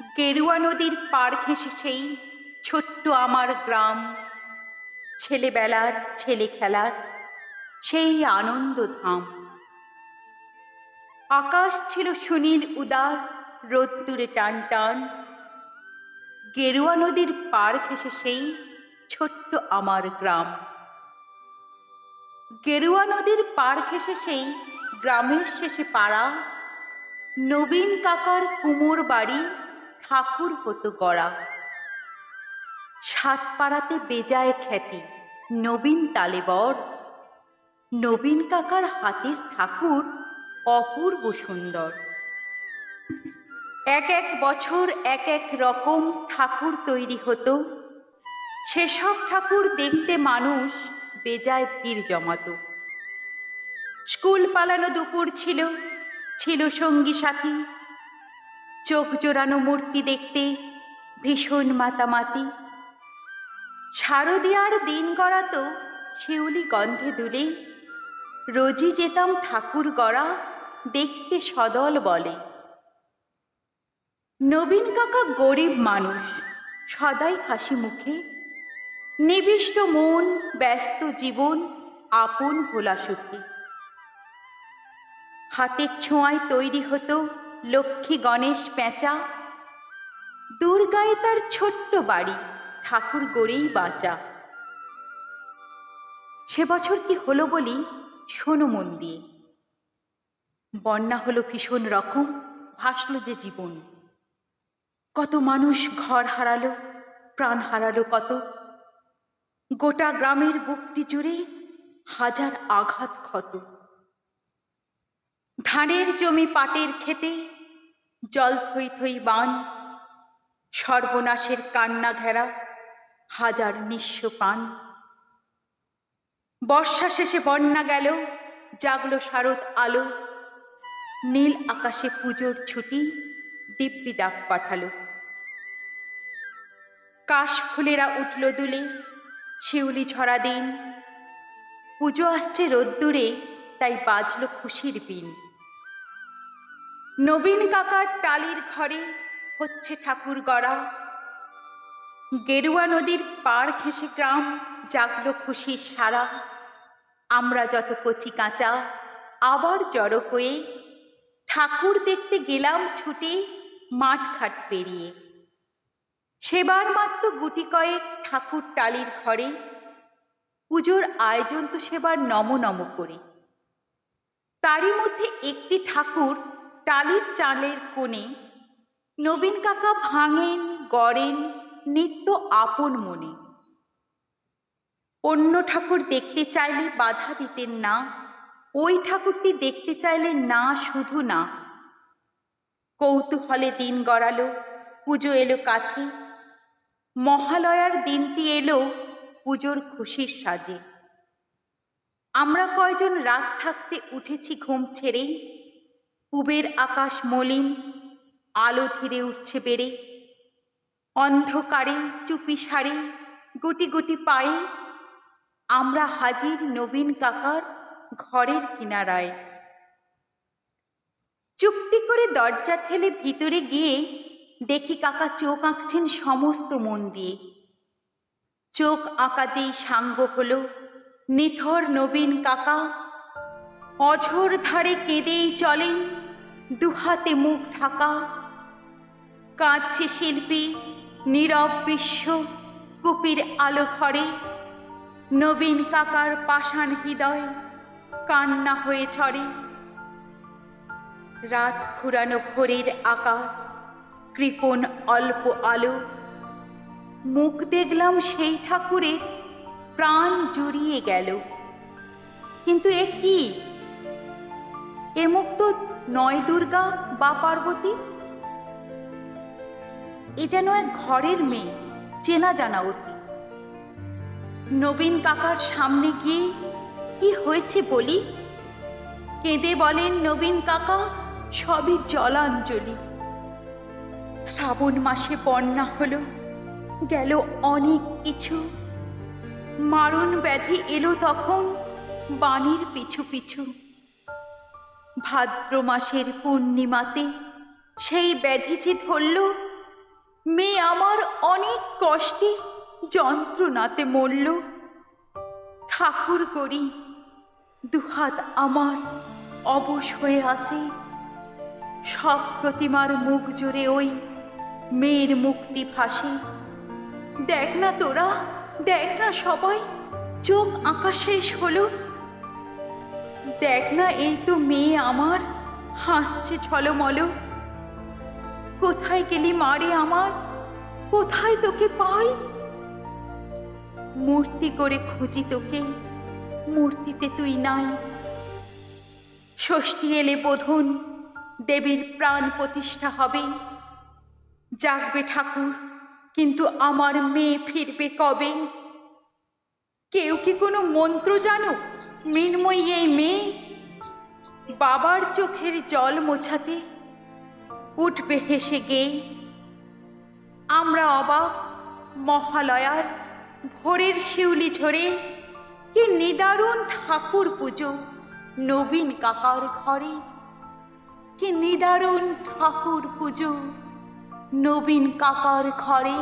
গেরুয়া নদীর পার ঘেঁষে সেই ছোট্ট আমার গ্রাম। ছেলেবেলার ছেলে খেলার সেই আনন্দ ধাম। আকাশ ছিল সুনীল উদার, রোদ্দুরে টান টান। গেরুয়া নদীর পার ঘেঁষে সেই ছোট্ট আমার গ্রাম। গেরুয়া নদীর পার ঘেঁষে সেই গ্রামের শেষে পাড়া নবীন কাকার কুমোর বাড়ি ঠাকুর হতো গড়া। সাত পাড়াতে বেজায় খ্যাতি, নবীন তালেবর। নবীন কাকার হাতের ঠাকুর অপূর্ব সুন্দর। এক এক বছর এক এক রকম ঠাকুর তৈরি হতো। সেসব ঠাকুর দেখতে মানুষ বেজায় ভিড় জমাতো। স্কুল পালানো দুপুর ছিল ছিল সঙ্গী সাথী চোখ জোড়ানো মূর্তি দেখতে ভীষণ মাতামাতি। শারদিয়ার দিন গড়াতো শিউলি গন্ধে দুলে। রোজই যেতাম ঠাকুর গড়া দেখতে সদল বলে। নবীন কাকা গরিব মানুষ, সদাই হাসি মুখে। নিবিষ্ট মন, ব্যস্ত জীবন, আপন ভোলা সুখী। হাতের ছোঁয়ায় তৈরি হতো লক্ষ্মী গণেশ পেঁচা। দুর্গায় তার ছোট্ট বাড়ি, ঠাকুর গড়েই বাঁচা। সে বছর কি হলো বলি শোনো মন দিয়ে। বন্যা হলো ভীষণ রকম, ভাসল যে জীবন। কত মানুষ ঘর হারালো, প্রাণ হারালো কত। গোটা গ্রামের বুকটি জুড়ে হাজার আঘাত ক্ষত। ধানের জমি পাটের খেতে জল থই থই বান, সর্বনাশের কান্না ঘেরা হাজার নিঃস্ব পান। বর্ষা শেষে বন্যা গেল, জাগলো শারদ আলো, নীল আকাশে পুজোর ছুটি দিব্যি ডাক পাঠালো। কাশ ফুলেরা উঠল দুলে, শিউলি ঝরা দিন। পুজো আসছে রোদ্দুরে, তাই বাজলো খুশির বিন। নবীন কাকার টালির ঘরে হচ্ছে ঠাকুর গড়া। গেরুয়া নদীর পার ঘেঁষে গ্রাম জাগলো খুশির সারা। আমরা যত কচি কাঁচা, আবার জড়ো হয়ে ঠাকুর দেখতে গেলাম ছুটে মাঠ ঘাট পেরিয়ে। সেবার মাত্র গুটি কয়েক ঠাকুর টালির ঘরে, পুজোর আয়োজন তো সেবার নম নম করে। তারই মধ্যে একটি ঠাকুর টালির চালের কোণে নবীন কাকা ভাঙেন, গড়েন নিত্য আপন মনে। অন্য ঠাকুর দেখতে চাইলে বাধা দিতেন না, ওই ঠাকুরটি দেখতে চাইলে না শুধু না। কৌতূহলে দিন গড়ালো, পুজো এলো কাছে, মহালয়ার দিনটি এলো পুজোর খুশির সাজে। আমরা কয়জন রাত থাকতে উঠেছি ঘুম ছেড়ে পুবের আকাশ মলিন, আলো ধীরে উঠছে বেড়ে। অন্ধকারে চুপি সারে, গুটি গুটি পায়ে। আমরা হাজির নবীন কাকার ঘরের কিনারায়। চুপটি করে দরজা ঠেলে ভিতরে গিয়ে দেখি কাকা চোখ আঁকছেন সমস্ত মন দিয়ে। চোখ আঁকা যেই সাঙ্গ হলো নিথর নবীন কাকা। অঝোর ধারে কেঁদেই চলেন দুহাতে মুখ ঢাকা, কাঁদছে শিল্পী নীরব বিশ্ব কুপির আলো ঘরে নবীন কাকার পাষাণ হৃদয় কান্না হয়ে ঝরে। রাত ফুরানো ভোরের আকাশ কৃপণ অল্প আলো। মুখ দেখলাম সেই ঠাকুরের প্রাণ জুড়িয়ে গেল। কিন্তু এ কি? এ মুখ তো নয় দুর্গা বা পার্বতী? এ যেন এক ঘরের মেয়ে, চেনা জানা অতি নবীন কাকার সামনে গিয়ে, কি হয়েছে বলি? কেঁদে বলেন নবীন কাকা, সবই জলাঞ্জলি। শ্রাবণ মাসে বন্যা হলো, গেল অনেক কিছু। মারণ ব্যাধি এলো তখন বাণীর পিছু পিছু। ভাদ্র মাসের পূর্ণিমাতে সেই ব্যাধি যে ধরল মেয়ে আমার অনেক কষ্টে যন্ত্রণাতে মরল। ঠাকুর করি, দুহাত আমার অবশ হয়ে আসে। সব প্রতিমার মুখ জুড়ে ওই মেয়ের মুখটি ফাঁসে দেখ না তোরা, দেখ না সবাই, চোখ আঁকা শেষ হলো। দেখ না, এই তো মেয়ে আমার। হাসছে ছলমল কোথায় গেলি মারে আমার? কোথায় তোকে পাই? মূর্তি করে খুঁজি তোকে, মূর্তিতে তুই নাই। ষষ্ঠী এলে বোধন, দেবীর প্রাণ প্রতিষ্ঠা হবে। জাগবে ঠাকুর, কিন্তু আমার মেয়ে ফিরবে কবে? কেউ কি কোনো মন্ত্র জানো মৃন্ময়ী এই মেয়ে বাবার চোখের জল মোছাতে উঠবে হেসে গে আমরা অবাক, মহালয়ার ভোরের শিউলি ঝরে কি নিদারুণ ঠাকুর পুজো নবীন কাকার ঘরে। কি নিদারুণ ঠাকুর পুজো নবীন কাকার ঘরে।